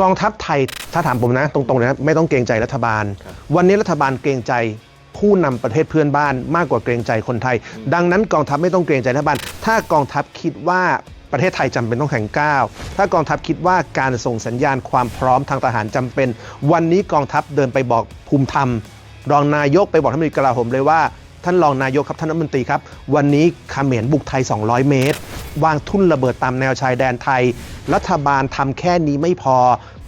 กองทัพไทยถ้าถามผมนะ ตรงๆเลยนะไม่ต้องเกรงใจรัฐบาล วันนี้รัฐบาลเกรงใจผู้นำประเทศเพื่อนบ้านมากกว่าเกรงใจคนไทย ดังนั้นกองทัพไม่ต้องเกรงใจรัฐบาล ถ้ากองทัพคิดว่าประเทศไทยจำเป็นต้องแข่งก้าว ถ้ากองทัพคิดว่าการส่งสัญญาณความพร้อมทางทหารจำเป็น วันนี้กองทัพเดินไปบอกภูมิธรรม รองนายกไปบอกท่านรัฐมนตรีกลาโหมเลยว่าท่านรองนายกครับท่านรัฐมนตรีครับ วันนี้เขมรบุกไทย 200 เมตร วางทุ่นระเบิดตามแนวชายแดนไทย รัฐบาลทำแค่นี้ไม่พอ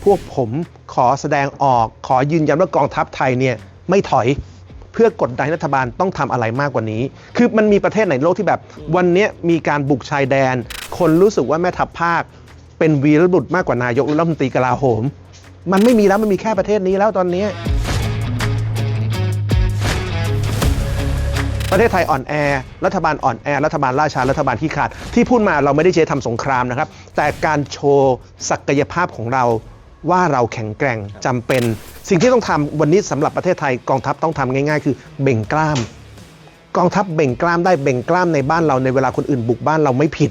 พวกผมขอแสดงออกขอยืนยันว่ากองทัพไทยเนี่ยไม่ถอยเพื่อกดดันรัฐบาลต้องทำอะไรมากกว่านี้ คือมันมีประเทศไหนโลกที่แบบ วันนี้มีการบุกชายแดน คนรู้สึกว่าแม่ทัพภาค เป็นวีรบุรุษมากกว่านายกหรือรัฐมนตรีกลาโหม มันไม่มีแล้วมันมีแค่ประเทศนี้แล้วตอนนี้ ประเทศไทยอ่อนแอ รัฐบาลอ่อนแอ รัฐบาลล่าช้า รัฐบาลที่ขาด ที่พูดมาเราไม่ได้เจ๊ทำสงครามนะครับ แต่การโชว์ศักยภาพของเราว่าเราแข็งแกร่งจำเป็น สิ่งที่ต้องทำวันนี้สำหรับประเทศไทยกองทัพต้องทำง่าย ๆ คือเบ่งกล้าม กองทัพเบ่งกล้ามได้เบ่งกล้ามในบ้านเราในเวลาคนอื่นบุกบ้านเราไม่ผิด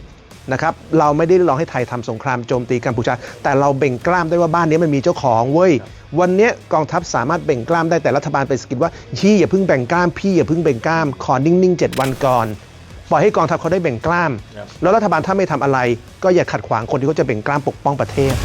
นะครับเราไม่ได้เรียกร้องให้ไทยทำสงครามโจมตีกัมพูชา แต่เราเบ่งกล้ามได้ว่าบ้านนี้มันมีเจ้าของเว้ยวันเนี้ยกองทัพสามารถเบ่งกล้ามได้แต่รัฐบาลไปสะกิดว่าพี่อย่าเพิ่งแบ่งกล้ามพี่อย่าเพิ่งเบ่งกล้ามขอนิ่งๆ7วันก่อนปล่อยให้กองทัพเขาได้เบ่งกล้ามครับแล้วรัฐบาลถ้าไม่ทำอะไร ก็อย่าขัดขวางคนที่เขาจะเบ่งกล้ามปกป้องประเทศ